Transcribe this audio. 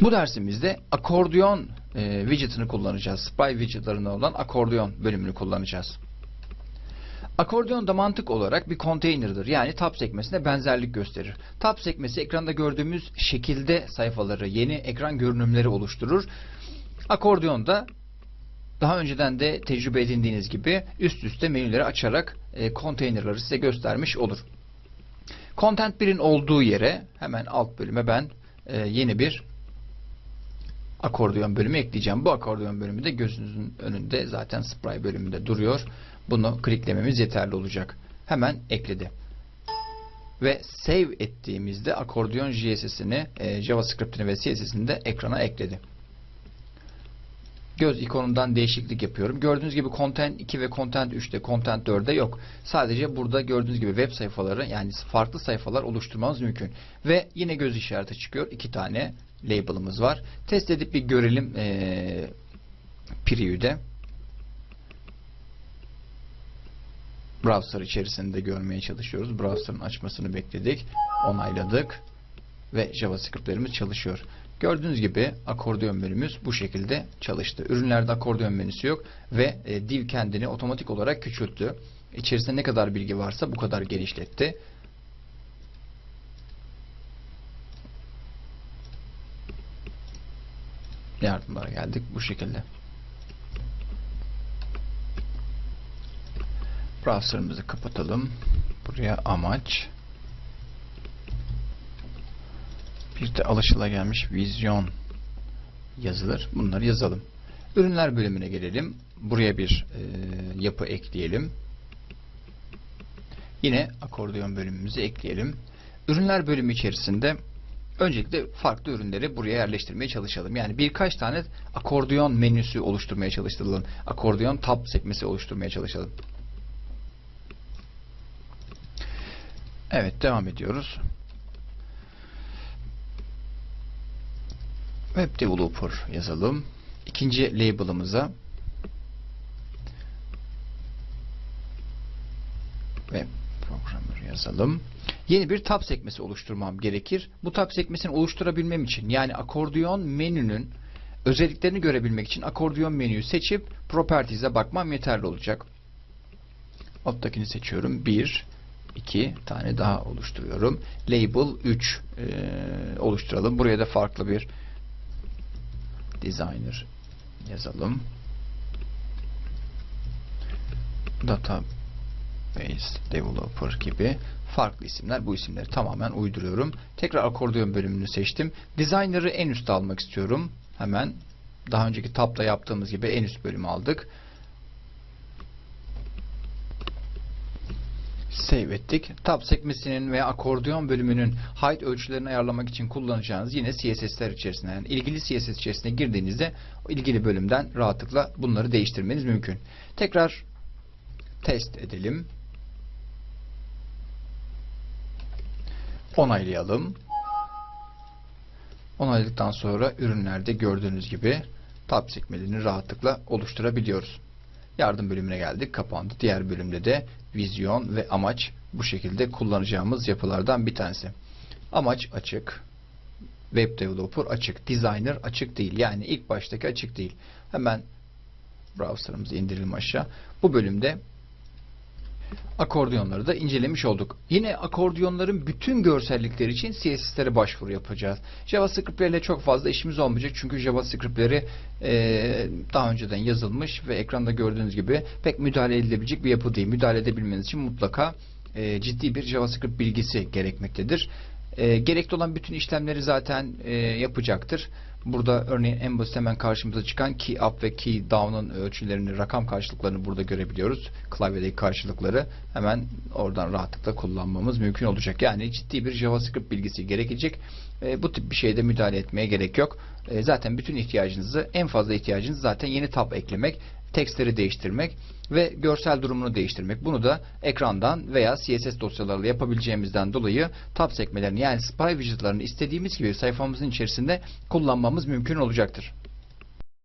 Bu dersimizde akordeon e, widget'ını kullanacağız. Spy widget'larında olan akordeon bölümünü kullanacağız. Akordeon da mantık olarak bir konteynerdir. Yani tab sekmesine benzerlik gösterir. Tab sekmesi ekranda gördüğümüz şekilde sayfaları, yeni ekran görünümleri oluşturur. Akordeon da daha önceden de tecrübe edindiğiniz gibi üst üste menüleri açarak e, konteynerları size göstermiş olur. Content 1'in olduğu yere hemen alt bölüme ben e, yeni bir akordeon bölümü ekleyeceğim. Bu akordeon bölümü de gözünüzün önünde zaten spray bölümünde duruyor. Bunu kliklememiz yeterli olacak. Hemen ekledi. Ve save ettiğimizde akordeon JSS'ini, e, JavaScript'ini ve CSS'ini de ekrana ekledi. Göz ikonundan değişiklik yapıyorum. Gördüğünüz gibi Content 2 ve Content 3'te, Content 4'de yok. Sadece burada gördüğünüz gibi web sayfaları yani farklı sayfalar oluşturmamız mümkün. Ve yine göz işareti çıkıyor. iki tane label'ımız var. Test edip bir görelim ee, preview'de. Browser içerisinde görmeye çalışıyoruz. Browser'ın açmasını bekledik. Onayladık. Ve JavaScript'lerimiz çalışıyor. Gördüğünüz gibi akordeon menümüz bu şekilde çalıştı. Ürünlerde akordeon menüsü yok ve e, div kendini otomatik olarak küçülttü. İçerisinde ne kadar bilgi varsa bu kadar genişletti. Yardımlara geldik bu şekilde. Browser'ımızı kapatalım. Buraya amaç bir de alışılagelmiş vizyon yazılır. Bunları yazalım. Ürünler bölümüne gelelim. Buraya bir e, yapı ekleyelim. Yine akordeon bölümümüzü ekleyelim. Ürünler bölümü içerisinde öncelikle farklı ürünleri buraya yerleştirmeye çalışalım. Yani birkaç tane akordeon menüsü oluşturmaya çalıştıralım. Akordeon tab sekmesi oluşturmaya çalışalım. Evet devam ediyoruz. Web Developer yazalım. İkinci label'ımıza Web Programmer yazalım. Yeni bir tab sekmesi oluşturmam gerekir. Bu tab sekmesini oluşturabilmem için yani akordeon menünün özelliklerini görebilmek için akordeon menüyü seçip Properties'e bakmam yeterli olacak. Alttakini seçiyorum. 1 2 tane daha oluşturuyorum. Label 3 e, oluşturalım. Buraya da farklı bir designer yazalım. Database developer gibi farklı isimler. Bu isimleri tamamen uyduruyorum. Tekrar akordeon bölümünü seçtim. Designer'ı en üstte almak istiyorum. Hemen daha önceki tab'da yaptığımız gibi en üst bölümü aldık. save ettik. Tab sekmesinin veya akordeon bölümünün height ölçülerini ayarlamak için kullanacağınız yine CSS'ler içerisinde yani ilgili CSS içerisine girdiğinizde ilgili bölümden rahatlıkla bunları değiştirmeniz mümkün. Tekrar test edelim. Onaylayalım. Onayladıktan sonra ürünlerde gördüğünüz gibi tab sekmelerini rahatlıkla oluşturabiliyoruz. Yardım bölümüne geldik. Kapandı. Diğer bölümde de vizyon ve amaç bu şekilde kullanacağımız yapılardan bir tanesi. Amaç açık. Web Developer açık. Designer açık değil. Yani ilk baştaki açık değil. Hemen browser'ımızı indirelim aşağı. Bu bölümde akordiyonları da incelemiş olduk. Yine akordiyonların bütün görsellikleri için CSS'lere başvuru yapacağız. JavaScript'lerle çok fazla işimiz olmayacak. Çünkü JavaScript'leri e, daha önceden yazılmış ve ekranda gördüğünüz gibi pek müdahale edilebilecek bir yapı değil. Müdahale edebilmeniz için mutlaka e, ciddi bir JavaScript bilgisi gerekmektedir. E, gerekli olan bütün işlemleri zaten e, yapacaktır. Burada örneğin en basit hemen karşımıza çıkan key up ve key down'ın ölçülerini, rakam karşılıklarını burada görebiliyoruz. Klavyedeki karşılıkları hemen oradan rahatlıkla kullanmamız mümkün olacak. Yani ciddi bir JavaScript bilgisi gerekecek. E, bu tip bir şeyde müdahale etmeye gerek yok. E, zaten bütün ihtiyacınızı, en fazla ihtiyacınız zaten yeni tab eklemek, tekstleri değiştirmek ve görsel durumunu değiştirmek. Bunu da ekrandan veya CSS dosyalarıyla yapabileceğimizden dolayı tab sekmelerini yani spy widgetlarını istediğimiz gibi sayfamızın içerisinde kullanmamız mümkün olacaktır.